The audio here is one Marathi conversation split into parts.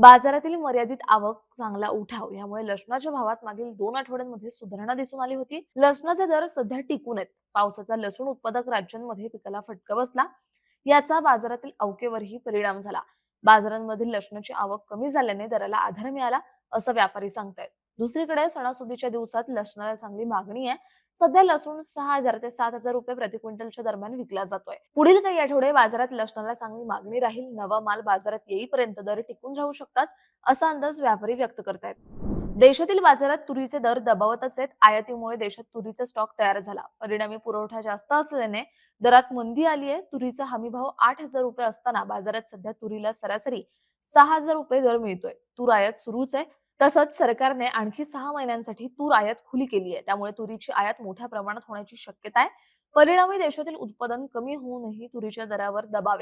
बाजारातील मर्यादित आवक चांगला उठाव यामुळे लसणाच्या भावात मागील दोन आठवड्यांमध्ये सुधारणा दिसून आली होती. लसणाचे दर सध्या टिकून आहेत. पावसाचा लसूण उत्पादक राज्यांमध्ये पिकाला फटका बसला. याचा बाजारातील अवकेवरही परिणाम झाला. बाजारांमधील लसणाची आवक कमी झाल्याने दराला आधार मिळाला असं व्यापारी सांगतायत. दुसरीकडे सणासुदीच्या दिवसात लसणाला चांगली मागणी आहे. सध्या लसूण सहा हजार ते सात हजार रुपये प्रति क्विंटलच्या दरम्यान विकला जातोय. पुढील काही आठवडे बाजारात लसणाला चांगली मागणी राहील. नवा माल बाजारात येईपर्यंत दर टिकून राहू शकतात असा अंदाज व्यापारी व्यक्त करतायत. देशातील बाजारात तुरीचे दर दबावतच आहेत. आयातीमुळे देशात तुरीचा स्टॉक तयार झाला. परिणामी पुरवठा जास्त असल्याने दरात मंदी आली आहे. तुरीचा हमी भाव आठ हजार रुपये असताना बाजारात सध्या तुरीला सरासरी सहा हजार रुपये दर मिळतोय. तूर आयात सुरूच आहे. तसंच सरकारने आणखी सहा महिन्यांसाठी तूर आयात खुली केली आहे. त्यामुळे तुरीची आयात मोठ्या प्रमाणात होण्याची शक्यता आहे. परिणामी देशातील उत्पादन कमी होऊनही तुरीच्या दरावर दबाव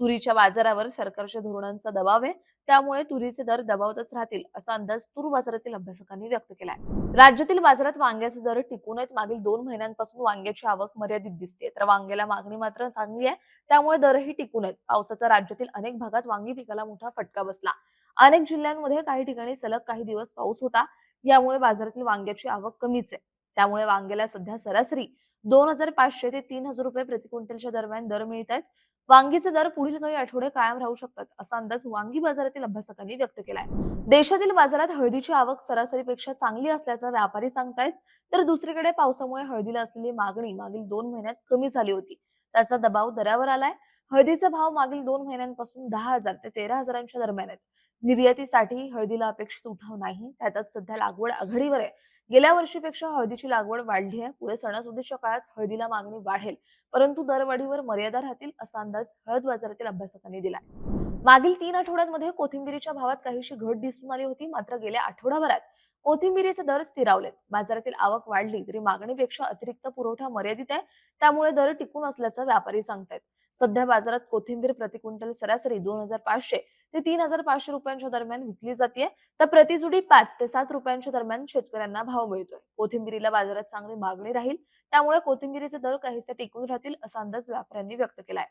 तुरीच्या बाजारावर सरकारच्या धोरणांचा दबाव आहे. त्यामुळे तुरीचे दर दबावतच राहतील असा अंदाज तूर बाजारातील अभ्यासकांनी व्यक्त केलाय. राज्यातील बाजारात वांग्याचे दर टिकून आहेत. मागील दोन महिन्यांपासून वांग्याची आवक मर्यादित दिसते तर वांग्याला मागणी मात्र चांगली आहे. त्यामुळे दरही टिकून आहेत. पावसाचा राज्यातील अनेक भागात वांगी पिकाला मोठा फटका बसला. अनेक जिल्ह्यांमध्ये काही ठिकाणी सलग काही दिवस पाऊस होता. यामुळे बाजारातील वांग्याची आवक कमीच आहे. त्यामुळे वांग्याला सध्या सरासरी दोन हजार पाचशे ते तीन हजार रुपये प्रति क्विंटलच्या दरम्यान दर मिळत आहेत वांगीचे दर पुढील काही आठवडे कायम राहू शकतात असा अंदाज वांगी बाजारातील अभ्यासकांनी व्यक्त केलाय. देशातील बाजारात हळदीची आवक सरासरीपेक्षा चांगली असल्याचं व्यापारी सांगतायत तर दुसरीकडे पावसामुळे हळदीला असलेली मागणी मागील दोन महिन्यात कमी झाली होती. त्याचा दबाव दरावर आलाय. हळदीचा भाव मागील दोन महिन्यांपासून दहा हजार ते तेरा हजारांच्या दरम्यान आहेत. निर्यातीसाठी हळदीला अपेक्षित उठाव नाही. त्यातच सध्या लागवड आघाडीवर आहे. गेल्या वर्षीपेक्षा हळदीची लागवड वाढली आहे. पुढे सणासुदीच्या काळात हळदीला मागणी वाढेल. परंतु दरवाढीवर मर्यादा राहतील असा अंदाज हळद बाजारातील अभ्यासकांनी दिला मागील तीन आठवड्यांमध्ये कोथिंबिरीच्या भावात काहीशी घट दिसून आली होती. मात्र गेल्या आठवडाभरात कोथिंबिरीचे दर स्थिरावलेत. बाजारातील आवक वाढली तरी मागणीपेक्षा अतिरिक्त पुरवठा मर्यादित आहे. त्यामुळे दर टिकून असल्याचं व्यापारी सांगतायत. सध्या बाजारात कोथिंबीर प्रति क्विंटल सरासरी दोन हजार पाचशे ते तीन हजार पाचशे रुपयांच्या दरम्यान विकली जाते तर प्रतिजुडी पाच ते सात रुपयांच्या दरम्यान शेतकऱ्यांना भाव मिळतोय. कोथिंबीरीला बाजारात चांगली मागणी राहील. त्यामुळे कोथिंबीरीचे दर काहीसे टिकून राहतील असा अंदाज व्यापाऱ्यांनी व्यक्त केलाय.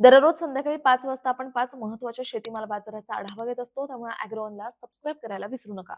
दररोज संध्याकाळी पाच वाजता आपण पाच महत्त्वाच्या शेतीमाल बाजाराचा आढावा घेत असतो. त्यामुळे अॅग्रोनला सबस्क्राईब करायला विसरू नका.